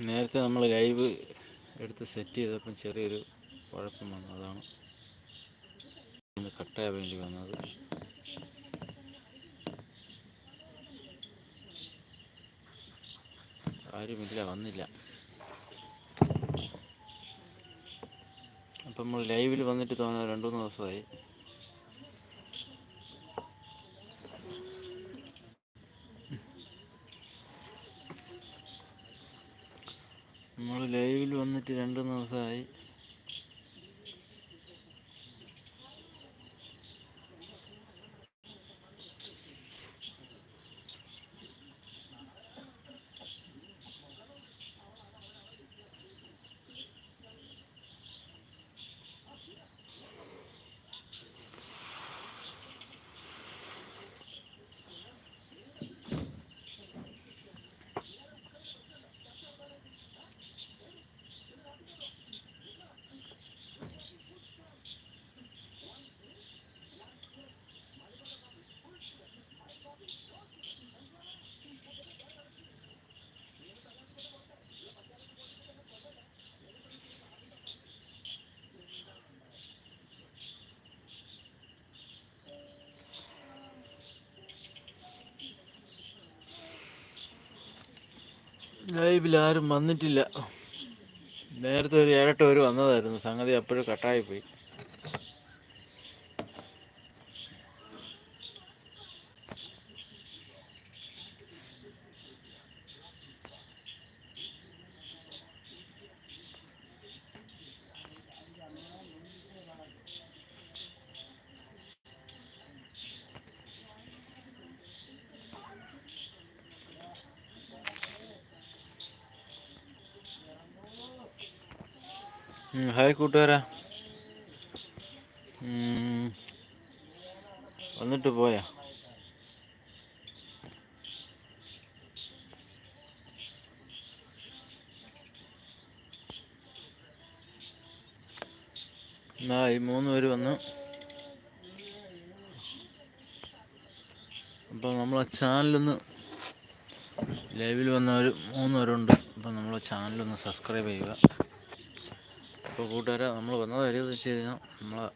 നേരത്തെ നമ്മൾ ലൈവ് എടുത്ത് സെറ്റ് ചെയ്തപ്പം ചെറിയൊരു കുഴപ്പം വന്നു. അതാണ് ഒന്ന് കട്ടായ വേണ്ടി വന്നത്. ആരുമില്ല വന്നില്ല. അപ്പം നമ്മൾ ലൈവിൽ വന്നിട്ട് തോന്നുന്നത് രണ്ടു മൂന്ന് ദിവസമായി. നമ്മൾ ലൈവിൽ വന്നിട്ട് രണ്ട് ദിവസമായി ലൈവിൽ ആരും വന്നിട്ടില്ല. നേരത്തെ ഒരു ഏഴെട്ട് പേര് വന്നതായിരുന്നു. സംഗതി അപ്പോഴും കട്ടായി ഹായ് കൂട്ടുകാരാ. വന്നിട്ട് പോയാ. എന്നാ ഈ മൂന്ന് പേര് വന്നു. അപ്പം നമ്മളെ ചാനലൊന്ന് ലൈവിൽ വന്നവർ മൂന്ന് പേരുണ്ട്. അപ്പം നമ്മളെ ചാനലൊന്ന് സബ്സ്ക്രൈബ് ചെയ്യുക. അപ്പോൾ കൂട്ടുകാരെ നമ്മൾ വന്നത് കാര്യമെന്ന് വെച്ച് കഴിഞ്ഞാൽ നമ്മളെ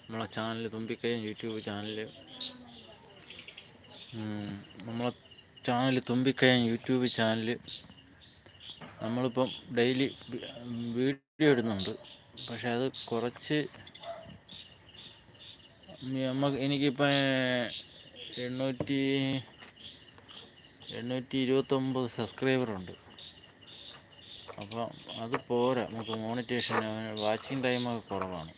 നമ്മളെ ചാനൽ തുമ്പിക്കയം യൂട്യൂബ് ചാനൽ നമ്മളെ ചാനൽ തുമ്പിക്കയം യൂട്യൂബ് ചാനൽ നമ്മളിപ്പം ഡെയിലി വീഡിയോ ഇടുന്നുണ്ട്. പക്ഷേ അത് കുറച്ച് നമുക്ക് എനിക്കിപ്പോൾ എണ്ണൂറ്റി എണ്ണൂറ്റി ഇരുപത്തൊമ്പത് സബ്സ്ക്രൈബറുണ്ട് അപ്പോൾ അത് പോരാ. നമുക്ക് മോണിറ്റേഷൻ വാച്ചിങ് ടൈമൊക്കെ കുറവാണ്.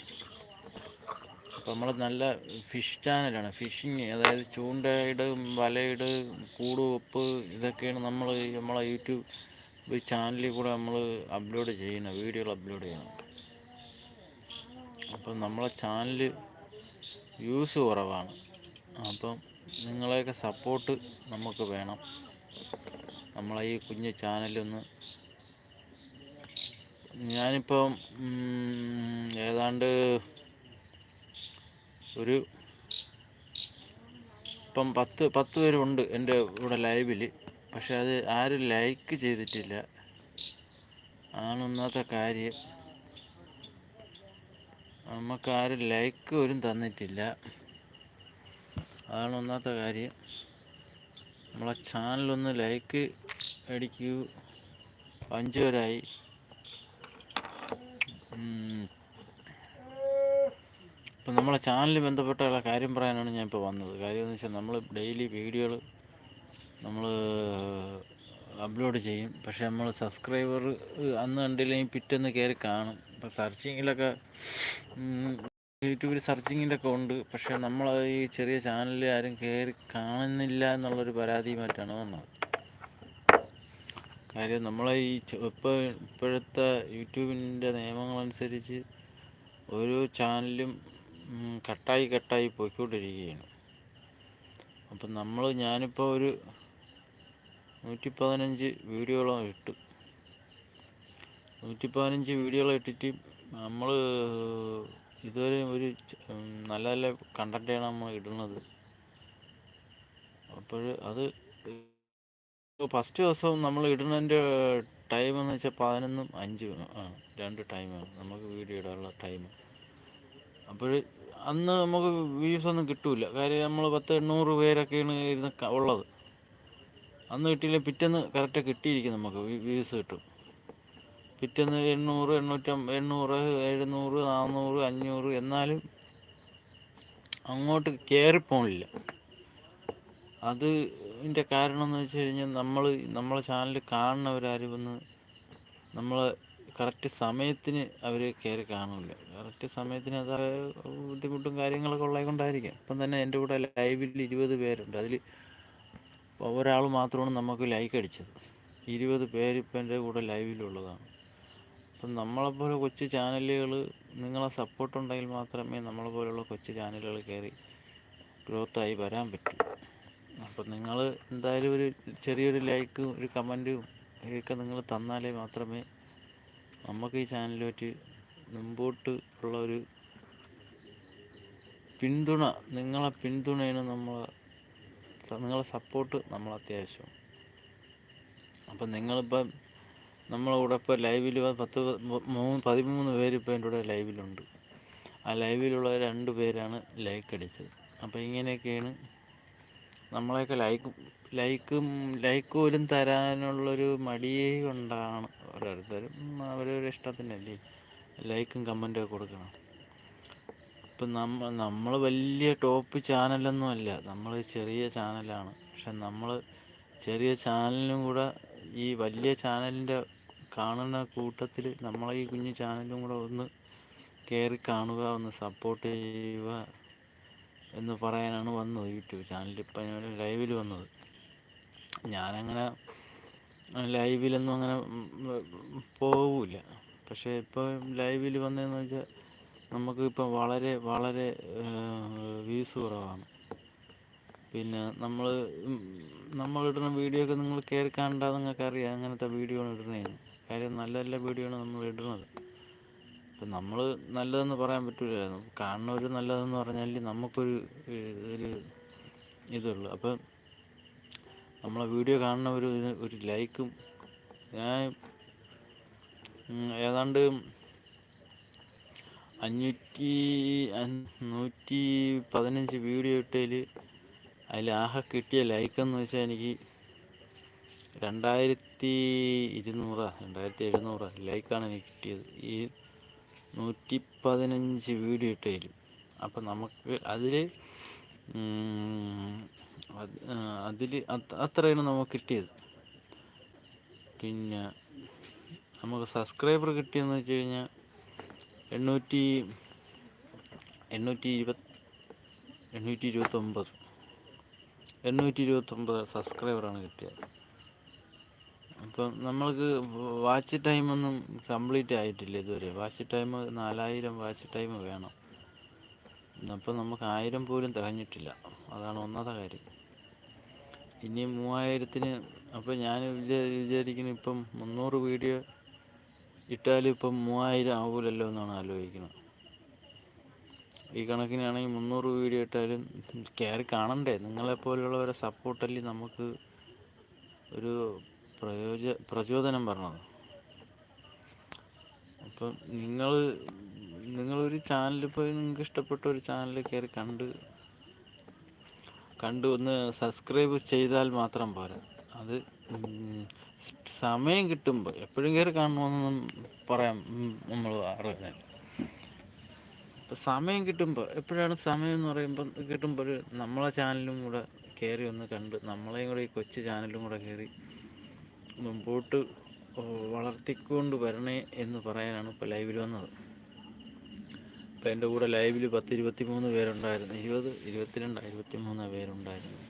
അപ്പോൾ നമ്മൾ നല്ല ഫിഷ് ചാനലാണ്. ഫിഷിങ് അതായത് ചൂണ്ടയിട് വലയിട് കൂട് വെപ്പ് ഇതൊക്കെയാണ് നമ്മൾ നമ്മളെ യൂട്യൂബ് ചാനലിൽ കൂടെ നമ്മൾ അപ്ലോഡ് ചെയ്യുന്നത് വീഡിയോകൾ അപ്ലോഡ് ചെയ്യണം അപ്പം നമ്മളെ ചാനൽ യൂസ് കുറവാണ്. അപ്പം നിങ്ങളെയൊക്കെ സപ്പോർട്ട് നമുക്ക് വേണം. നമ്മളെ ഈ കുഞ്ഞ് ചാനലൊന്ന് ഞാനിപ്പം ഏതാണ്ട് ഒരു ഇപ്പം പത്ത് പത്ത് പേരുണ്ട് എന്റെ ഇവിടെ ലൈവിൽ പക്ഷെ അത് ആരും ലൈക്ക് ചെയ്തിട്ടില്ല. ആണ് ഒന്നാമത്തെ കാര്യം. നമുക്ക് ആരും ലൈക്ക് ഒരു തന്നിട്ടില്ല. അതാണ് ഒന്നാമത്തെ കാര്യം. നമ്മളെ ചാനലൊന്ന് ലൈക്ക് അടിക്കൂ. അഞ്ച് പേരായി. ഉം. ഇപ്പം നമ്മളെ ചാനലിൽ ബന്ധപ്പെട്ടുള്ള കാര്യം പറയാനാണ് ഞാൻ ഇപ്പോൾ വന്നത്. കാര്യം എന്ന് വെച്ചാൽ നമ്മൾ ഡെയിലി വീഡിയോകൾ നമ്മൾ അപ്ലോഡ് ചെയ്യും. പക്ഷേ നമ്മൾ സബ്സ്ക്രൈബർ അന്ന് കണ്ടില്ലെങ്കിൽ പിറ്റേന്ന് കയറി കാണും. ഇപ്പോൾ സെർച്ചിങ്ങിലൊക്കെ യൂട്യൂബിൽ സെർച്ചിങ്ങിലൊക്കെ ഉണ്ട്. പക്ഷേ നമ്മൾ ഈ ചെറിയ ചാനലിൽ ആരും കയറി കാണുന്നില്ല എന്നുള്ളൊരു പരാതിയുമായിട്ടാണ് വന്നത്. കാര്യം നമ്മളെ ഈ ഇപ്പോൾ ഇപ്പോഴത്തെ യൂട്യൂബിന്റെ നിയമങ്ങളനുസരിച്ച് ഓരോ ചാനലും കട്ടായി കട്ടായി പോയിക്കൊണ്ടിരിക്കുകയാണ്. അപ്പം നമ്മൾ ഞാനിപ്പോൾ ഒരു നൂറ്റി പതിനഞ്ച് വീഡിയോളം ഇട്ടു. നൂറ്റി പതിനഞ്ച് വീഡിയോകൾ ഇട്ടിട്ട് നമ്മൾ ഇതുവരെ ഒരു നല്ല നല്ല കണ്ടന്റാണ് നമ്മൾ ഇടുന്നത്. അപ്പോൾ അത് ഫസ്റ്റ് ദിവസം നമ്മൾ ഇടുന്നതിന്റെ ടൈം എന്ന് വെച്ചാൽ പതിനൊന്നും അഞ്ചും ആണ്. രണ്ട് ടൈമാണ് നമുക്ക് വീഡിയോ ഇടാനുള്ള ടൈം അപ്പോൾ അന്ന് നമുക്ക് വ്യൂസ് ഒന്നും കിട്ടൂല. കാര്യം നമ്മൾ പത്ത് എണ്ണൂറ് പേരൊക്കെയാണ് ഇരുന്ന് ഉള്ളത്. അന്ന് കിട്ടിയില്ല പിറ്റേന്ന് കറക്റ്റ് കിട്ടിയിരിക്കും നമുക്ക് വ്യൂസ് കിട്ടും. പിറ്റേന്ന് എണ്ണൂറ് എണ്ണൂറ്റം എണ്ണൂറ് എഴുന്നൂറ് നാന്നൂറ് അഞ്ഞൂറ് എന്നാലും അങ്ങോട്ട് കയറിപ്പോണില്ല അത് ഇതിന്റെ കാരണം എന്ന് വെച്ച് കഴിഞ്ഞാൽ നമ്മൾ നമ്മളെ ചാനൽ കാണുന്നവരാരും ഒന്ന് നമ്മൾ കറക്റ്റ് സമയത്തിന് അവർ കയറി കാണില്ല കറക്റ്റ് സമയത്തിന് അത് ബുദ്ധിമുട്ടും കാര്യങ്ങളൊക്കെ ഉള്ളത് കൊണ്ടായിരിക്കും. ഇപ്പം തന്നെ എന്റെ കൂടെ ലൈവിൽ ഇരുപത് പേരുണ്ട്. അതിൽ ഒരാൾ മാത്രമാണ് നമുക്ക് ലൈക്ക് അടിച്ചത്. ഇരുപത് പേര് എന്റെ കൂടെ ലൈവിലുള്ളതാണ് അപ്പം നമ്മളെപ്പോലെ കൊച്ചു ചാനലുകൾ നിങ്ങളെ സപ്പോർട്ടുണ്ടെങ്കിൽ മാത്രമേ നമ്മളെ പോലുള്ള കൊച്ചു ചാനലുകൾ കയറി ഗ്രോത്തായി വരാൻ പറ്റൂ. അപ്പം നിങ്ങൾ എന്തായാലും ഒരു ചെറിയൊരു ലൈക്കും ഒരു കമന്റും ഒക്കെ നിങ്ങൾ തന്നാലേ മാത്രമേ നമുക്ക് ഈ ചാനലിലോട്ട് മുമ്പോട്ട് ഉള്ള ഒരു പിന്തുണ നിങ്ങളെ പിന്തുണയാണ് നമ്മൾ നിങ്ങളെ സപ്പോർട്ട് നമ്മൾ അത്യാവശ്യം. അപ്പം നിങ്ങളിപ്പം നമ്മളെ കൂടെ ഇപ്പോൾ ലൈവിൽ പത്ത് മൂന്ന് പതിമൂന്ന് പേര് ഇപ്പോൾ എന്റെ കൂടെ ലൈവിലുണ്ട് ആ ലൈവിലുള്ള രണ്ട് പേരാണ് ലൈക്ക് അടിച്ചത്. അപ്പോൾ ഇങ്ങനെയൊക്കെയാണ് നമ്മളെയൊക്കെ ലൈക്ക് ലൈക്കും ലൈക്ക് പോലും തരാനുള്ളൊരു മടിയേ കൊണ്ടാണ് ഓരോരുത്തരും അവരൊരു ഇഷ്ടത്തിനല്ലേ ലൈക്കും കമന്റും ഒക്കെ കൊടുക്കണം. ഇപ്പം നമ്മ നമ്മൾ വലിയ ടോപ്പ് ചാനലൊന്നും അല്ല. നമ്മൾ ചെറിയ ചാനലാണ് പക്ഷെ നമ്മൾ ചെറിയ ചാനലിനും കൂടെ ഈ വലിയ ചാനലിന്റെ കാണുന്ന കൂട്ടത്തിൽ നമ്മളെ ഈ കുഞ്ഞു ചാനലും കൂടെ ഒന്ന് കയറി കാണുക ഒന്ന് സപ്പോർട്ട് ചെയ്യുക എന്ന് പറയാനാണ് വന്നത് യൂട്യൂബ് ചാനലിൽ. ഇപ്പം ഞാൻ ലൈവിൽ വന്നത്. ഞാനങ്ങനെ ലൈവിലൊന്നും അങ്ങനെ പോവില്ല. പക്ഷേ ഇപ്പോൾ ലൈവിൽ വന്നതെന്ന് വെച്ചാൽ നമുക്ക് ഇപ്പം വളരെ വളരെ വ്യൂസ് കുറവാണ്. പിന്നെ നമ്മൾ നമ്മൾ ഇടുന്ന വീഡിയോ ഒക്കെ നിങ്ങൾ കയറി കണ്ടാൽ നിങ്ങൾക്ക് അറിയാം അങ്ങനത്തെ വീഡിയോ ആണ് ഇടുന്നതെന്ന് കാര്യം നല്ല നല്ല വീഡിയോ ആണ് നമ്മൾ ഇടുന്നത്. ഇപ്പം നമ്മൾ നല്ലതെന്ന് പറയാൻ പറ്റില്ല കാണുന്നവർ നല്ലതെന്ന് പറഞ്ഞാൽ നമുക്കൊരു ഒരു ഇതുള്ളൂ. അപ്പം നമ്മളെ വീഡിയോ കാണുന്നവർ ഒരു ലൈക്കും ഞാൻ ഏതാണ്ട് അഞ്ഞൂറ്റി നൂറ്റി പതിനഞ്ച് വീഡിയോ ഇട്ടതിൽ അതിൽ ആഹ കിട്ടിയ ലൈക്കെന്ന് വെച്ചാൽ എനിക്ക് രണ്ടായിരത്തി ഇരുന്നൂറാ രണ്ടായിരത്തി എഴുന്നൂറാ ലൈക്കാണ് എനിക്ക് കിട്ടിയത്. ഈ നൂറ്റി പതിനഞ്ച് വീഡിയോ ഇട്ടതിൽ അപ്പം നമുക്ക് അതിൽ അതിൽ അത്രയാണ് നമുക്ക് കിട്ടിയത്. പിന്നെ നമുക്ക് സബ്സ്ക്രൈബർ കിട്ടിയെന്ന് വെച്ച് കഴിഞ്ഞാൽ എണ്ണൂറ്റി എണ്ണൂറ്റി ഇരുപത് എണ്ണൂറ്റി ഇരുപത്തൊമ്പത് എണ്ണൂറ്റി ഇരുപത്തൊമ്പത് സബ്സ്ക്രൈബറാണ് കിട്ടിയത്. അപ്പം നമ്മൾക്ക് വാച്ച് ടൈമൊന്നും കംപ്ലീറ്റ് ആയിട്ടില്ല ഇതുവരെ. വാച്ച് ടൈം നാലായിരം വാച്ച് ടൈം വേണം. അപ്പം നമുക്ക് ആയിരം പോലും തികഞ്ഞിട്ടില്ല. അതാണ് ഒന്നാമത്തെ കാര്യം. ഇനി മൂവായിരത്തിന് അപ്പം ഞാൻ വിചാ വിചാരിക്കുന്നു ഇപ്പം മുന്നൂറ് വീഡിയോ ഇട്ടാലും ഇപ്പം മൂവായിരം ആവൂലല്ലോ എന്നാണ് ആലോചിക്കുന്നത്. ഈ കണക്കിനാണെങ്കിൽ മുന്നൂറ് വീഡിയോ ഇട്ടാലും കയറി കാണണ്ടേ? നിങ്ങളെപ്പോലുള്ളവരെ സപ്പോർട്ടല്ലേ നമുക്ക് ഒരു പ്രയോജ പ്രചോദനം പറഞ്ഞത്. അപ്പം നിങ്ങൾ നിങ്ങളൊരു ചാനൽ ഇപ്പോൾ നിങ്ങൾക്ക് ഇഷ്ടപ്പെട്ട ഒരു ചാനൽ കയറി കണ്ട് കണ്ട് ഒന്ന് സബ്സ്ക്രൈബ് ചെയ്താൽ മാത്രം പോരാ. അത് സമയം കിട്ടുമ്പോൾ എപ്പോഴും കയറി കാണണമെന്നൊന്നും പറയാം നമ്മൾ അറിയാൻ ഇപ്പം സമയം കിട്ടുമ്പോൾ എപ്പോഴാണ് സമയം എന്ന് പറയുമ്പോൾ കിട്ടുമ്പോൾ നമ്മളെ ചാനലും കൂടെ കയറി ഒന്ന് കണ്ട് നമ്മളെയും കൂടെ ഈ കൊച്ചു ചാനലും കൂടെ കയറി മുമ്പോട്ട് വളർത്തിക്കൊണ്ട് വരണേ എന്ന് പറയാനാണ് ഇപ്പോൾ ലൈവിൽ വന്നത്. ഇപ്പം എന്റെ കൂടെ ലൈവിൽ പത്ത് ഇരുപത്തി മൂന്ന് പേരുണ്ടായിരുന്നു. ഇരുപത് ഇരുപത്തിരണ്ട് ഇരുപത്തി മൂന്ന് പേരുണ്ടായിരുന്നു.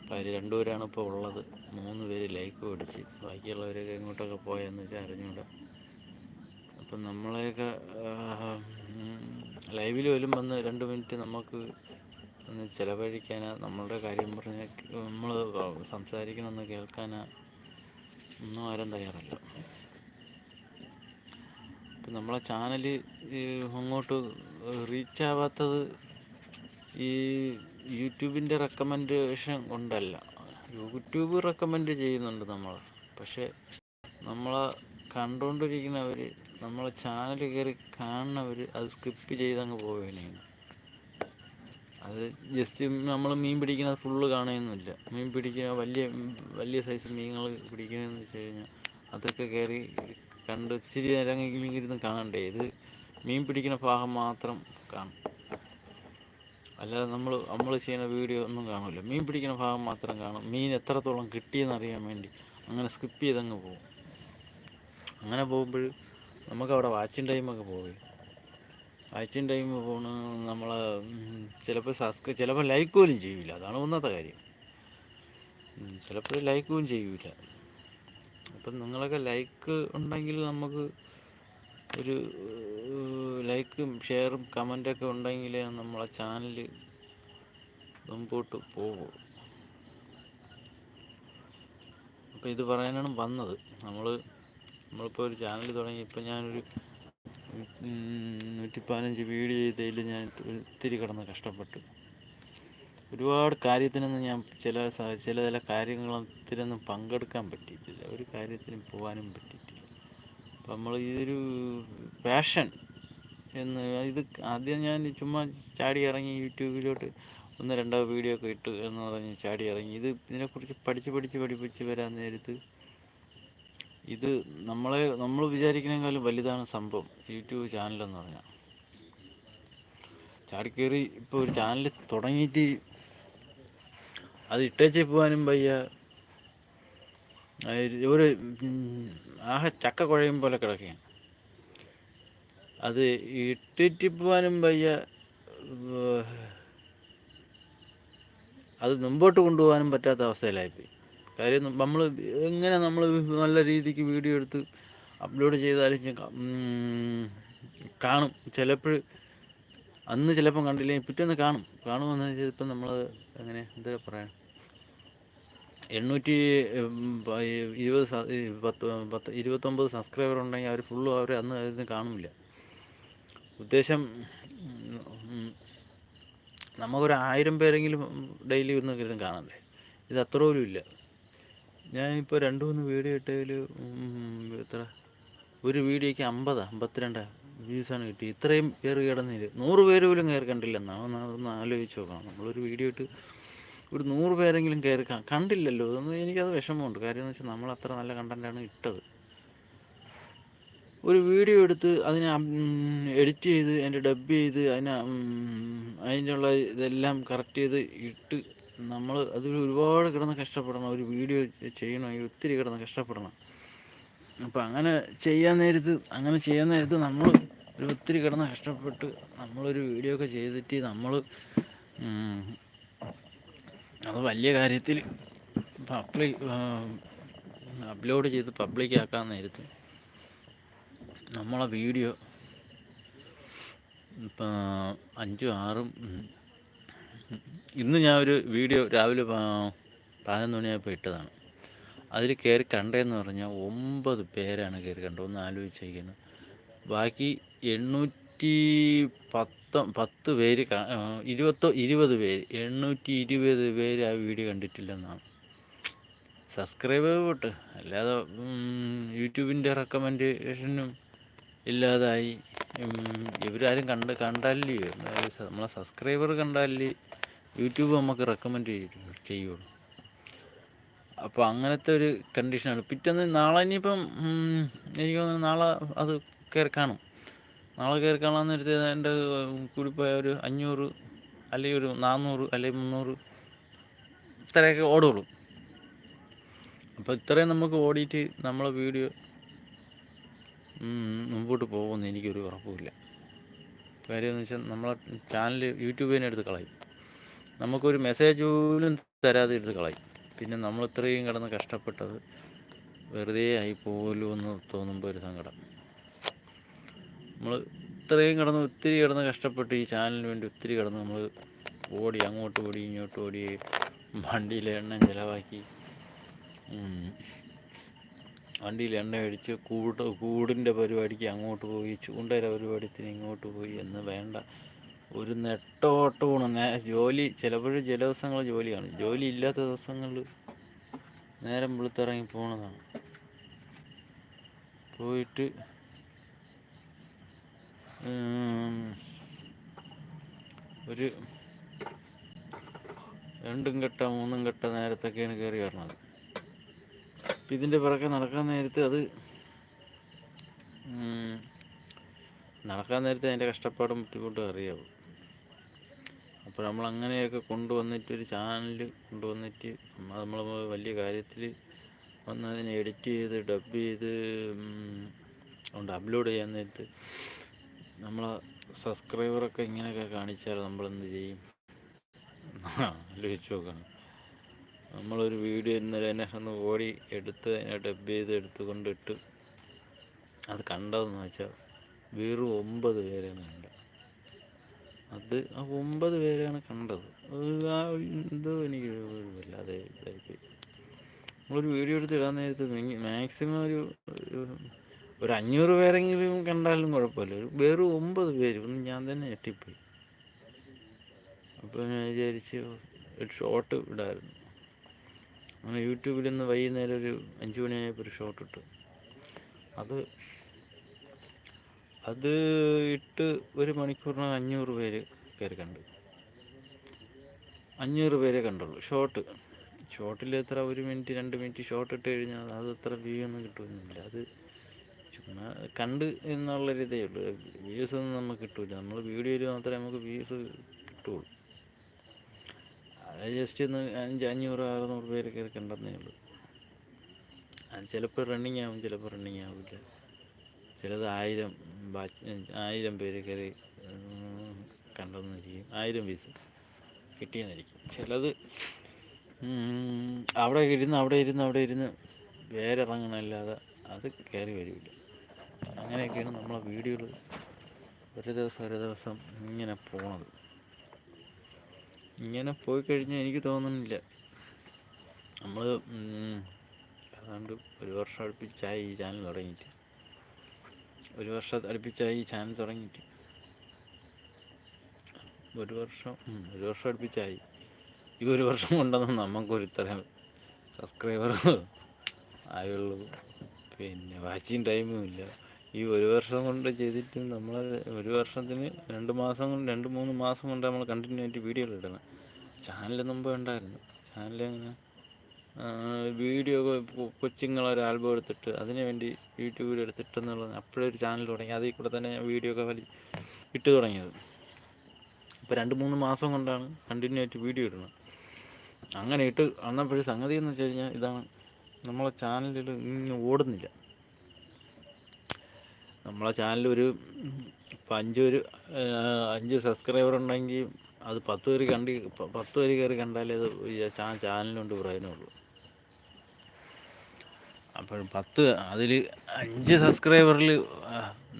അപ്പം അതിൽ രണ്ടുപേരാണ് ഇപ്പോൾ ഉള്ളത്. മൂന്ന് പേര് ലൈക്ക് പിടിച്ച് ബാക്കിയുള്ളവരൊക്കെ എങ്ങോട്ടൊക്കെ പോയെന്ന് വെച്ചാൽ അറിഞ്ഞൂട. അപ്പം നമ്മളെയൊക്കെ ലൈവിൽ വരും വന്ന് രണ്ട് മിനിറ്റ് നമുക്ക് ഒന്ന് ചിലവഴിക്കാനാ നമ്മളുടെ കാര്യം പറഞ്ഞ നമ്മൾ സംസാരിക്കണമെന്ന് കേൾക്കാനാ ഒന്നും ആരും തയ്യാറല്ല. ഇപ്പം നമ്മളെ ചാനൽ അങ്ങോട്ട് റീച്ച് ആവാത്തത് ഈ യൂട്യൂബിന്റെ റെക്കമെൻഡേഷൻ കൊണ്ടല്ല. യൂട്യൂബ് റെക്കമെൻഡ് ചെയ്യുന്നുണ്ട് നമ്മൾ പക്ഷേ നമ്മളെ കണ്ടുകൊണ്ടിരിക്കുന്നവർ നമ്മളെ ചാനൽ കയറി കാണുന്നവർ അത് സ്കിപ്പ് ചെയ്തങ്ങ് പോവുകയാണ് അത് ജസ്റ്റ് നമ്മൾ മീൻ പിടിക്കുന്നത് ഫുള്ള് കാണുകയൊന്നുമില്ല. മീൻ പിടിക്കുക വലിയ വലിയ സൈസ് മീനുകൾ പിടിക്കുന്നതെന്ന് വെച്ച് കഴിഞ്ഞാൽ അതൊക്കെ കയറി കണ്ട് ഇച്ചിരി നേരമെങ്കിലും ഇരുന്ന് കാണണ്ടേ? ഇത് മീൻ പിടിക്കുന്ന ഭാഗം മാത്രം കാണും. അല്ലാതെ നമ്മൾ നമ്മൾ ചെയ്യുന്ന വീഡിയോ ഒന്നും കാണില്ല മീൻ പിടിക്കുന്ന ഭാഗം മാത്രം കാണും. മീൻ എത്രത്തോളം കിട്ടിയെന്ന് അറിയാൻ വേണ്ടി അങ്ങനെ സ്കിപ്പ് ചെയ്തങ്ങ് പോകും. അങ്ങനെ പോകുമ്പോൾ നമുക്കവിടെ വാച്ചിങ് ടൈമൊക്കെ പോകും വാച്ചിങ് ടൈം പോണ നമ്മൾ ചിലപ്പോൾ സബ്സ്ക്രൈബ് ചിലപ്പോൾ ലൈക്ക് പോലും ചെയ്യില്ല അതാണ് ഒന്നാമത്തെ കാര്യം. ചിലപ്പോൾ ലൈക്ക് പോലും ചെയ്യില്ല അപ്പം നിങ്ങളൊക്കെ ലൈക്ക് ഉണ്ടെങ്കിൽ നമുക്ക് ഒരു ലൈക്കും ഷെയറും കമന്റൊക്കെ ഉണ്ടെങ്കിലേ നമ്മളെ ചാനൽ മുമ്പോട്ട് പോകും അപ്പോൾ ഇത് പറയാനാണ് വന്നത്. നമ്മൾ നമ്മളിപ്പോൾ ഒരു ചാനൽ തുടങ്ങി ഇപ്പോൾ ഞാനൊരു നൂറ്റി പതിനഞ്ച് വീഡിയോ ചെയ്തതിൽ ഞാൻ ഒത്തിരി കിടന്ന് കഷ്ടപ്പെട്ടു. ഒരുപാട് കാര്യത്തിനൊന്നും ഞാൻ ചില ചില ചില കാര്യങ്ങളത്തിനൊന്നും പങ്കെടുക്കാൻ പറ്റിയിട്ടില്ല. ഒരു കാര്യത്തിനും പോകാനും പറ്റിയിട്ടില്ല. അപ്പം നമ്മൾ ഇതൊരു പാഷൻ എന്ന് ഇത് ആദ്യം ഞാൻ ചുമ്മാ ചാടി ഇറങ്ങി യൂട്യൂബിലോട്ട് ഒന്ന് രണ്ടോ വീഡിയോ ഒക്കെ ഇട്ട് എന്ന് പറഞ്ഞ് ചാടി ഇറങ്ങി. ഇത് ഇതിനെക്കുറിച്ച് പഠിച്ച് പഠിച്ച് പഠിപ്പിച്ച് വരാൻ നേരത്ത് ഇത് നമ്മളെ നമ്മൾ വിചാരിക്കുന്നതിനേക്കാളും വലുതാണ് സംഭവം യൂട്യൂബ് ചാനലെന്ന് പറഞ്ഞാൽ. ചാടിക്കേറി ഇപ്പോൾ ഒരു ചാനൽ തുടങ്ങിയിട്ട് അത് ഇട്ടേച്ച് പോകാനും വയ്യ. ഒരു ആഹ ചക്ക കുഴയും പോലെ കിടക്കുകയാണ്. അത് ഇട്ടിട്ട് പോകാനും വയ്യ. അത് മുമ്പോട്ട് കൊണ്ടുപോകാനും പറ്റാത്ത അവസ്ഥയിലായിപ്പോയി. കാര്യം നമ്മൾ എങ്ങനെ നമ്മൾ നല്ല രീതിക്ക് വീഡിയോ എടുത്ത് അപ്ലോഡ് ചെയ്താലും കാണും. ചിലപ്പോൾ അന്ന് ചിലപ്പം കണ്ടില്ലെങ്കിൽ പിറ്റേന്ന് കാണും. കാണുമെന്ന് വെച്ചാൽ ഇപ്പം നമ്മൾ എങ്ങനെ എന്താ പറയുക എണ്ണൂറ്റി ഇരുപത് പത്ത് പത്ത് ഇരുപത്തൊമ്പത് സബ്സ്ക്രൈബർ ഉണ്ടെങ്കിൽ അവർ ഫുള്ളും അവർ അന്ന് അതിന് കാണില്ല. ഉദ്ദേശം നമുക്കൊരു ആയിരം പേരെങ്കിലും ഡെയിലി ഇരുന്ന് ഇരുന്ന് കാണണ്ടേ? ഇത് അത്ര പോലും ഇല്ല. ഞാനിപ്പോൾ രണ്ട് മൂന്ന് വീഡിയോ ഇട്ടതിൽ എത്ര? ഒരു വീഡിയോയ്ക്ക് അമ്പതാ അമ്പത്തിരണ്ട് വ്യൂസാണ് കിട്ടി. ഇത്രയും പേര് കിടന്നില്ല നൂറ് പേര് പോലും കയറി കണ്ടില്ലെന്നാണ് ഒന്ന് ആലോചിച്ച് നോക്കണം. നമ്മളൊരു വീഡിയോ ഇട്ട് ഒരു നൂറ് പേരെങ്കിലും കയറി കണ്ടില്ലല്ലോ. അതൊന്നും എനിക്കത് വിഷമമുണ്ട്. കാര്യം എന്ന് വെച്ചാൽ നമ്മൾ അത്ര നല്ല കണ്ടന്റാണ് ഇട്ടത്. ഒരു വീഡിയോ എടുത്ത് അതിനെ എഡിറ്റ് ചെയ്ത് അതിന്റെ ഡബ് ചെയ്ത് അതിനെ അതിന്റെ ഉള്ള ഇതെല്ലാം കറക്റ്റ് ചെയ്ത് ഇട്ട് നമ്മൾ അതിൽ ഒരുപാട് കിടന്ന് കഷ്ടപ്പെടണം. ഒരു വീഡിയോ ചെയ്യണമെങ്കിൽ ഒത്തിരി കിടന്ന് കഷ്ടപ്പെടണം. അപ്പം അങ്ങനെ ചെയ്യാൻ നേരത്ത് അങ്ങനെ ചെയ്യാൻ നേരത്ത് നമ്മൾ ഒരു ഒത്തിരി കിടന്ന് കഷ്ടപ്പെട്ട് നമ്മളൊരു വീഡിയോ ഒക്കെ ചെയ്തിട്ട് നമ്മൾ അത് വലിയ കാര്യത്തിൽ പബ്ലിക് അപ്ലോഡ് ചെയ്ത് പബ്ലിക് ആക്കാൻ നേരത്ത് നമ്മളെ വീഡിയോ ഇപ്പം അഞ്ചും ആറും ഇന്ന് ഞാൻ ഒരു വീഡിയോ രാവിലെ പതിനൊന്ന് മണിയായപ്പോൾ ഇട്ടതാണ്. അതിൽ കയറി കണ്ടതെന്ന് പറഞ്ഞാൽ ഒമ്പത് പേരാണ് കയറി കണ്ടത്. ഒന്ന് ആലോചിച്ചിരിക്കുന്നത് ബാക്കി എണ്ണൂറ്റി പത്ത് പത്ത് പേര് ഇരുപത്തോ ഇരുപത് പേര് എണ്ണൂറ്റി ഇരുപത് പേര് ആ വീഡിയോ കണ്ടിട്ടില്ലെന്നാണ്. Subscribe pot. അല്ലാതെ യൂട്യൂബിന്റെ റെക്കമെൻഡേഷനും ഇല്ലാതായി. ഇവരാരും കണ്ട് കണ്ടാലേ നമ്മളെ സബ്സ്ക്രൈബർ കണ്ടാലേ യൂട്യൂബ് നമുക്ക് റെക്കമെൻഡ് ചെയ്യുള്ളൂ. അപ്പോൾ അങ്ങനത്തെ ഒരു കണ്ടീഷനാണ് പിറ്റേന്ന് നാളെ ഇനിയിപ്പം എനിക്ക് തോന്നുന്നു നാളെ അത് കയറി കാണും. നാളെ കയറി കാണാമെന്ന് എടുത്ത് എന്റെ കൂടിപ്പോയ ഒരു അഞ്ഞൂറ് അല്ലെങ്കിൽ ഒരു നാന്നൂറ് അല്ലെങ്കിൽ മുന്നൂറ് ഇത്രയൊക്കെ ഓടുള്ളൂ. അപ്പോൾ ഇത്രയും നമുക്ക് ഓടിയിട്ട് നമ്മളെ വീഡിയോ മുമ്പോട്ട് പോകുമെന്ന് എനിക്കൊരു ഉറപ്പുമില്ല കാര്യമെന്ന് വെച്ചാൽ നമ്മളെ ചാനൽ യൂട്യൂബിനെ എടുത്ത് കളയും. നമുക്കൊരു മെസ്സേജ് പോലും തരാതെ എടുത്ത് കളയും. പിന്നെ നമ്മൾ ഇത്രയും കിടന്ന് കഷ്ടപ്പെട്ടത് വെറുതെ ആയി പോലും എന്ന് തോന്നുമ്പോൾ ഒരു സങ്കടം. നമ്മൾ ഇത്രയും കിടന്ന് ഒത്തിരി കിടന്ന് കഷ്ടപ്പെട്ട് ഈ ചാനലിന് വേണ്ടി ഒത്തിരി കിടന്ന് നമ്മൾ ഓടി അങ്ങോട്ട് ഓടി ഇങ്ങോട്ട് ഓടി വണ്ടിയിൽ എണ്ണ ചിലവാക്കി. വണ്ടിയിൽ എണ്ണ അടിച്ച് കൂട് കൂടിന്റെ പരിപാടിക്ക് അങ്ങോട്ട് പോയി ചൂണ്ടയുടെ പരിപാടിത്തിന് ഇങ്ങോട്ട് പോയി എന്ന് വേണ്ട ഒരു നെട്ടോട്ടമാണ് ജോലി ചിലപ്പോഴും ചില ദിവസങ്ങൾ ജോലിയാണ്. ജോലി ഇല്ലാത്ത ദിവസങ്ങളിൽ നേരം വെളുത്തിറങ്ങി പോണതാണ്. പോയിട്ട് ഒരു രണ്ടും കെട്ട മൂന്നും കെട്ട നേരത്തൊക്കെയാണ് കയറി വരണത്. ഇതിന്റെ പിറകെ നടക്കാൻ നേരത്ത് അത് നടക്കാൻ നേരത്തെ അതിന്റെ കഷ്ടപ്പാടും ബുദ്ധിമുട്ടും അറിയാവും. അപ്പോൾ നമ്മൾ അങ്ങനെയൊക്കെ കൊണ്ടുവന്നിട്ട് ഒരു ചാനൽ കൊണ്ടുവന്നിട്ട് നമ്മൾ വലിയ കാര്യത്തിൽ വന്നതിനെ എഡിറ്റ് ചെയ്ത് ഡബ് ചെയ്ത് അതുകൊണ്ട് കൊണ്ട് അപ്ലോഡ് ചെയ്യാൻ നേരത്ത് നമ്മളെ സബ്സ്ക്രൈബറൊക്കെ ഇങ്ങനെയൊക്കെ കാണിച്ചാൽ നമ്മളെന്ത് ചെയ്യും? ആലോചിച്ച് നോക്കണം. നമ്മളൊരു വീഡിയോ ഇന്നലെ തന്നെ ഒന്ന് ഓടി എടുത്ത് അതിനെ ഡബ് ചെയ്ത് എടുത്ത് കൊണ്ടിട്ട് അത് കണ്ടതെന്ന് വെച്ചാൽ വെറും ഒമ്പത് പേരാണ് കണ്ടത്. അത് ആ ഒമ്പത് പേരെയാണ് കണ്ടത്. ആ എന്തോ എനിക്ക് വല്ലാതെ ഇതായിപ്പോയി. നമ്മളൊരു വീഡിയോ എടുത്ത് ഇടാൻ നേരത്ത് മാക്സിമം ഒരു ഒരു- ഒരു അഞ്ഞൂറ് പേരെങ്കിലും കണ്ടാലും കുഴപ്പമില്ല. ഒരു വെറും ഒമ്പത് പേര്. ഒന്ന് ഞാൻ തന്നെ ഞെട്ടിപ്പോയി. അപ്പോൾ ഞാൻ വിചാരിച്ച് ഒരു ഷോട്ട് ഇടായിരുന്നു. അങ്ങനെ യൂട്യൂബിൽ നിന്ന് വൈകുന്നേരം ഒരു അഞ്ച് മണിയായപ്പോൾ ഒരു ഷോട്ട് ഇട്ടു. അത് അത് ഇട്ട് ഒരു മണിക്കൂറിന് അഞ്ഞൂറ് പേര് കയറി കണ്ടു. അഞ്ഞൂറ് പേരെ കണ്ടുള്ളൂ. ഷോർട്ട് ഷോർട്ടിൽ എത്ര? ഒരു മിനിറ്റ് രണ്ട് മിനിറ്റ് ഷോർട്ട് ഇട്ട് കഴിഞ്ഞാൽ അത് അത്ര വ്യൂ ഒന്നും കിട്ടുമെന്നില്ല അത് ചുമ്മാ കണ്ട് എന്നുള്ള ഇതേ ഉള്ളൂ. വ്യൂസ് ഒന്നും നമുക്ക് കിട്ടില്ല നമ്മൾ വീഡിയോയിൽ മാത്രമേ നമുക്ക് വ്യൂസ് കിട്ടുള്ളൂ. അത് ജസ്റ്റ് ഒന്ന് അഞ്ച് അഞ്ഞൂറ് അറുന്നൂറ് പേരൊക്കെ കണ്ടെന്നേ ഉള്ളൂ. അത് ചിലപ്പോൾ റണ്ണിങ് ആവും ചിലപ്പോൾ റണ്ണിങ് ആവില്ല ചിലത് ആയിരം ആയിരം പേര് കയറി കണ്ടെന്നിരിക്കും ആയിരം പീസ് കിട്ടിയെന്നിരിക്കും ചിലത് അവിടെ ഇരുന്ന് അവിടെ ഇരുന്ന് അവിടെ ഇരുന്ന് വേരിറങ്ങണല്ലാതെ അത് കയറി വരില്ല. അങ്ങനെയൊക്കെയാണ് നമ്മളെ വീഡിയോകൾ ഒരു ദിവസം ഒരു ദിവസം ഇങ്ങനെ പോണത്. ഇങ്ങനെ പോയി കഴിഞ്ഞാൽ എനിക്ക് തോന്നുന്നില്ല. നമ്മൾ ഏതാണ്ട് ഒരു വർഷം അടുപ്പിച്ചായി ഈ ചാനൽ തുടങ്ങിയിട്ട്. ഒരു വർഷം അടുപ്പിച്ചായി ഈ ചാനൽ തുടങ്ങിയിട്ട്. ഒരു വർഷം ഒരു വർഷം അടുപ്പിച്ചായി. ഈ ഒരു വർഷം കൊണ്ടൊന്നും നമുക്കൊരു ഇത്രയും സബ്സ്ക്രൈബർ ആയുള്ളൂ. പിന്നെ വാച്ചിങ് ടൈമും ഇല്ല. ഈ ഒരു വർഷം കൊണ്ട് ചെയ്തിട്ട് നമ്മൾ ഒരു വർഷത്തിന് രണ്ട് മാസം കൊണ്ട് രണ്ട് മൂന്ന് മാസം കൊണ്ട് നമ്മൾ കണ്ടിന്യൂ ആയിട്ട് വീഡിയോകൾ ഇടണം. ചാനൽ മുമ്പ് ഉണ്ടായിരുന്നു. ചാനൽ അങ്ങനെ വീഡിയോ കൊച്ചുങ്ങളൊരു ആൽബം എടുത്തിട്ട് അതിന് വേണ്ടി യൂട്യൂബിൽ എടുത്തിട്ടെന്നുള്ളത് അപ്പോഴൊരു ചാനൽ തുടങ്ങി. അതിൽ കൂടെ തന്നെ ഞാൻ വീഡിയോ ഒക്കെ വലി ഇട്ട് തുടങ്ങിയത്. ഇപ്പോൾ രണ്ട് മൂന്ന് മാസം കൊണ്ടാണ് കണ്ടിന്യൂ ആയിട്ട് വീഡിയോ ഇടുന്നത്. അങ്ങനെ ഇട്ട് വന്നപ്പോഴും സംഗതി എന്ന് വെച്ച് കഴിഞ്ഞാൽ ഇതാണ്. നമ്മളെ ചാനലിൽ ഇങ്ങനെ ഓടുന്നില്ല. നമ്മളെ ചാനൽ ഒരു ഇപ്പം അഞ്ചൊരു അഞ്ച് സബ്സ്ക്രൈബർ ഉണ്ടെങ്കിൽ അത് പത്ത് പേര് കണ്ടി പത്ത് പേര് കയറി കണ്ടാലേ അത് ആ ചാ- ചാനലിനുകൊണ്ട് പ്രയോജനമുള്ളൂ അപ്പോൾ പത്ത് അതിൽ അഞ്ച് സബ്സ്ക്രൈബറിൽ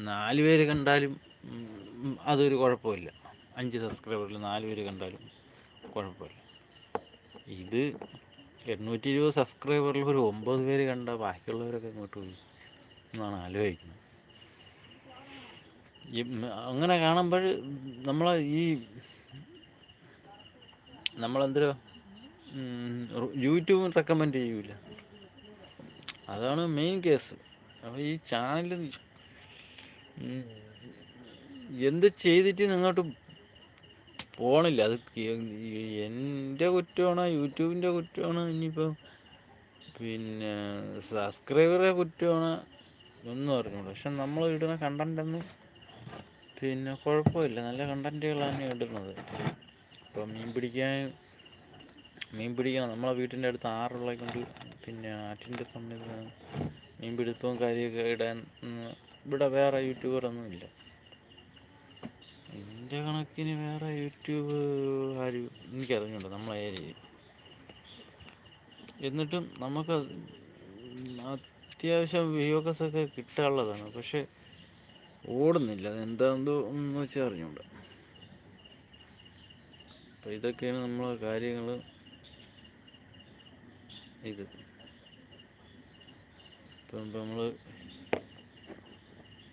നാല് പേര് കണ്ടാലും അതൊരു കുഴപ്പമില്ല. അഞ്ച് സബ്സ്ക്രൈബറിൽ നാല് പേര് കണ്ടാലും കുഴപ്പമില്ല. ഇത് എണ്ണൂറ്റി ഇരുപത് സബ്സ്ക്രൈബറിൽ ഒരു ഒമ്പത് പേര് കണ്ടാൽ ബാക്കിയുള്ളവരൊക്കെ ഇങ്ങോട്ട് പോയി എന്നാണ് ആലോചിക്കുന്നത്. അങ്ങനെ കാണുമ്പോൾ നമ്മൾ ഈ നമ്മളെന്തോ യൂട്യൂബ് റെക്കമെൻഡ് ചെയ്യൂല. അതാണ് മെയിൻ കേസ് അപ്പോൾ ഈ ചാനൽ എന്ത് ചെയ്തിട്ട് ഇങ്ങോട്ട് പോണില്ല. അത് എന്റെ കുറ്റമാണോ യൂട്യൂബിന്റെ കുറ്റമാണോ ഇനിയിപ്പോൾ പിന്നെ സബ്സ്ക്രൈബറെ കുറ്റമാണോ ഒന്നും അറിഞ്ഞോളൂ പക്ഷെ നമ്മൾ ഇടുന്ന കണ്ടന്റൊന്നും പിന്നെ കുഴപ്പമില്ല. നല്ല കണ്ടന്റുകളാണ് ഇടുന്നത്. ഇപ്പോൾ മീൻ പിടിക്കാൻ മീൻ പിടിക്കണം. നമ്മളെ വീട്ടിന്റെ അടുത്ത് ആറുള്ള കൊണ്ട് പിന്നെ ആറ്റിന്റെ സമയത്ത് മീൻ പിടുത്തവും കാര്യമൊക്കെ ഇടാൻ ഇവിടെ വേറെ യൂട്യൂബറൊന്നും ഇല്ല. എന്റെ കണക്കിന് വേറെ യൂട്യൂബ് ആരും എനിക്കറിഞ്ഞുണ്ട് നമ്മളെ ഏരിയയിൽ. എന്നിട്ടും നമുക്ക് അത്യാവശ്യം വ്യൂവേഴ്സൊക്കെ കിട്ടാനുള്ളതാണ്. പക്ഷേ ഓടുന്നില്ല. അത് എന്താണെന്ന് വെച്ചാൽ അറിഞ്ഞൂടാ. അപ്പോൾ ഇതൊക്കെയാണ് നമ്മളെ കാര്യങ്ങൾ. ഇത്. ഇപ്പം നമ്മൾ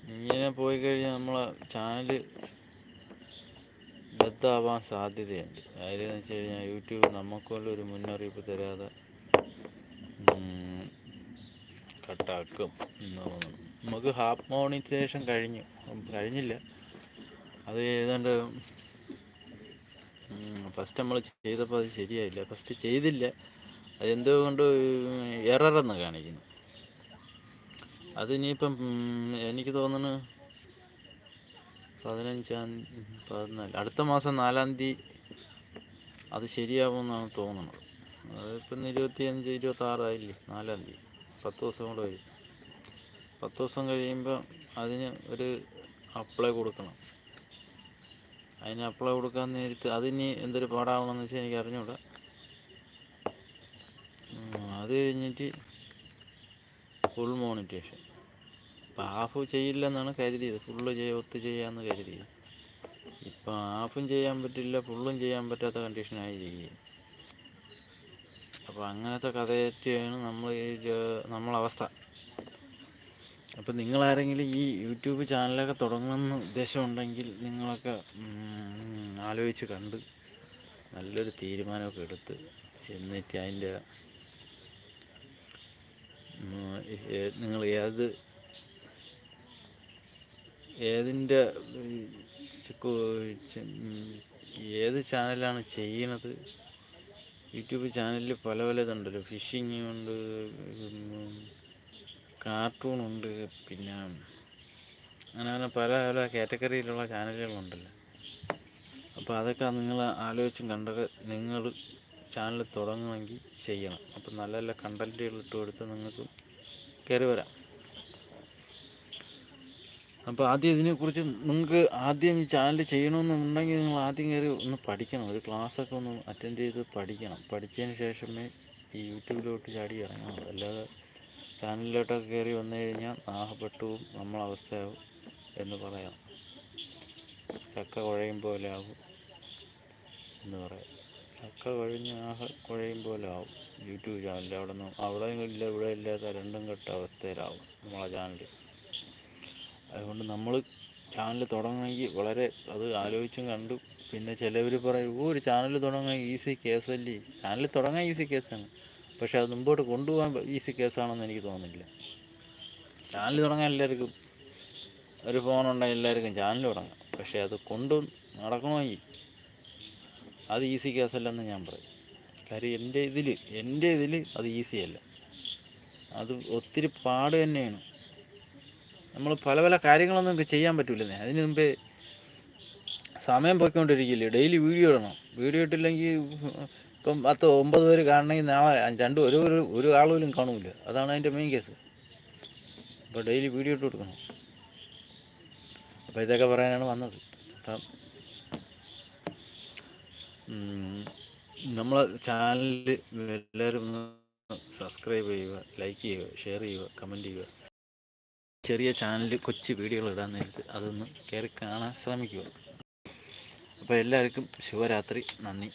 ഇങ്ങനെ പോയി കഴിഞ്ഞാൽ നമ്മളെ ചാനൽ ബദ്ധാവാൻ സാധ്യതയുണ്ട്. കാര്യം എന്ന് വെച്ച് കഴിഞ്ഞാൽ യൂട്യൂബ് നമുക്കുള്ള ഒരു മുന്നറിയിപ്പ് തരാതെ കട്ടാക്കും എന്ന് നമുക്ക് ഹാഫ് മോണിറ്റൈസേഷൻ കഴിഞ്ഞു. കഴിഞ്ഞില്ല. അത് ഏതാണ്ട് ഫസ്റ്റ് നമ്മൾ ചെയ്തപ്പോൾ അത് ശരിയായില്ല. ഫസ്റ്റ് ചെയ്തില്ല. അതെന്തോ കൊണ്ട് എററെന്ന് കാണിക്കുന്നു. അതിനിയിപ്പം എനിക്ക് തോന്നുന്നു പതിനഞ്ചാം പതിനാല് അടുത്ത മാസം നാലാം തീയതി അത് ശരിയാവുമെന്നാണ് തോന്നുന്നത്. അതിപ്പം ഇരുപത്തിയഞ്ച് ഇരുപത്താറായില്ലേ നാലാം തീയതി. പത്ത് ദിവസം കൂടെ വരും പത്ത് ദിവസം കഴിയുമ്പോൾ അതിന് ഒരു അപ്ലൈ കൊടുക്കണം. അതിന് അപ്ലൈ കൊടുക്കാൻ നേരത്ത് ഇനി എന്തൊരു പാടാവണമെന്ന് വെച്ചാൽ എനിക്ക് അറിഞ്ഞൂടാ. അത് കഴിഞ്ഞിട്ട് ഫുൾ മോണിറ്റേഷൻ ഇപ്പം ഹാഫ് ചെയ്യില്ലെന്നാണ് കരുതിയത്. ഫുള്ള് ചെയ്യ ഒത്ത് ചെയ്യാമെന്ന് കരുതിയത്. ഇപ്പം ഹാഫും ചെയ്യാൻ പറ്റില്ല ഫുള്ളും ചെയ്യാൻ പറ്റാത്ത കണ്ടീഷനായിരിക്കും അപ്പോൾ അങ്ങനത്തെ കഥയൊക്കെയാണ് നമ്മൾ നമ്മളവസ്ഥ. അപ്പം നിങ്ങളാരെങ്കിലും ഈ യൂട്യൂബ് ചാനലൊക്കെ തുടങ്ങണമെന്ന് ഉദ്ദേശമുണ്ടെങ്കിൽ നിങ്ങളൊക്കെ ആലോചിച്ച് കണ്ട് നല്ലൊരു തീരുമാനമൊക്കെ എടുത്ത് എന്നിട്ട് അതിന്റെ നിങ്ങൾ ഏത് ഏതിന്റെ ഏത് ചാനലാണ് ചെയ്യണത് യൂട്യൂബ് ചാനലിൽ പല പല ഇതുണ്ടല്ലോ ഫിഷിങ് ഉണ്ട് കാർട്ടൂണുണ്ട് പിന്നെ അങ്ങനെ അങ്ങനെ പല പല കാറ്റഗറിയിലുള്ള ചാനലുകളുണ്ടല്ലോ അപ്പോൾ അതൊക്കെ നിങ്ങൾ ആലോചിച്ചും കണ്ടൊക്കെ നിങ്ങൾ ചാനൽ തുടങ്ങണമെങ്കിൽ ചെയ്യണം. അപ്പം നല്ല നല്ല കണ്ടന്റുകൾ ഇട്ട് കൊടുത്ത് നിങ്ങൾക്ക് കയറി വരാം. അപ്പോൾ ആദ്യം ഇതിനെക്കുറിച്ച് നിങ്ങൾക്ക് ആദ്യം ഈ ചാനൽ ചെയ്യണമെന്നുണ്ടെങ്കിൽ നിങ്ങൾ ആദ്യം കയറി ഒന്ന് പഠിക്കണം. ഒരു ക്ലാസ്സൊക്കെ ഒന്ന് അറ്റൻഡ് ചെയ്ത് പഠിക്കണം. പഠിച്ചതിന് ശേഷമേ ഈ യൂട്യൂബിലോട്ട് ചാടി ഇറങ്ങണം അല്ലാതെ ചാനലിലോട്ടൊക്കെ കയറി വന്നു കഴിഞ്ഞാൽ നാഹപ്പെട്ടവും നമ്മളവസ്ഥയാവും എന്ന് പറയാം. ചക്ക കുഴയും പോലെ ആവും എന്ന് പറയാം. ചക്ക കുഴഞ്ഞ് ആഹ കുഴയും പോലെ ആവും. യൂട്യൂബ് ചാനലിൽ അവിടെ നിന്ന് അവിടെ ഇല്ല ഇവിടെ ഇല്ലാത്ത രണ്ടും കെട്ട അവസ്ഥയിലാവും നമ്മളെ ചാനൽ അതുകൊണ്ട് നമ്മൾ ചാനൽ തുടങ്ങണമെങ്കിൽ വളരെ അത് ആലോചിച്ചും കണ്ടു. പിന്നെ ചിലവർ പറയും ഒരു ചാനൽ തുടങ്ങാൻ ഈസി കേസല്ലേ ചാനൽ തുടങ്ങാൻ ഈസി കേസാണ്. പക്ഷെ അത് മുമ്പോട്ട് കൊണ്ടുപോകാൻ ഈസി കേസാണെന്ന് എനിക്ക് തോന്നുന്നില്ല. ചാനൽ തുടങ്ങാൻ എല്ലാവർക്കും ഒരു ഫോണുണ്ടെങ്കിൽ എല്ലാവർക്കും ചാനൽ തുടങ്ങാം. പക്ഷേ അത് കൊണ്ടു നടക്കണമെങ്കിൽ അത് ഈസി കേസല്ലെന്ന് ഞാൻ പറയും. കാര്യം എന്റെ ഇതിൽ എന്റെ ഇതിൽ അത് ഈസി അല്ല അത് ഒത്തിരി പാട് തന്നെയാണ്. നമ്മൾ പല പല കാര്യങ്ങളൊന്നും നമുക്ക് ചെയ്യാൻ പറ്റില്ലെന്നേ അതിന് മുമ്പേ സമയം പോയിക്കൊണ്ടിരിക്കില്ലേ? ഡെയിലി വീഡിയോ ഇടണം. വീഡിയോ ഇട്ടില്ലെങ്കിൽ ഇപ്പം പത്ത് ഒമ്പത് പേര് കാണണമെങ്കിൽ നാളെ രണ്ട് ഒരു ഒരു ഒരു ആളുകളും കാണില്ല. കാണൂല അതാണ് അതിന്റെ മെയിൻ കേസ് അപ്പോൾ ഡെയിലി വീഡിയോ ഇട്ട് കൊടുക്കണം. അപ്പോൾ ഇതൊക്കെ പറയാനാണ് വന്നത്. അപ്പം നമ്മളെ ചാനലിൽ എല്ലാവരും സബ്സ്ക്രൈബ് ചെയ്യുക ലൈക്ക് ചെയ്യുക ഷെയർ ചെയ്യുക കമന്റ് ചെയ്യുക. ചെറിയ ചാനലിൽ കൊച്ചു വീഡിയോകൾ ഇടാൻ നേരത്ത് അതൊന്ന് കയറി കാണാൻ ശ്രമിക്കുക. അപ്പോൾ എല്ലാവർക്കും ശുഭരാത്രി നന്ദി.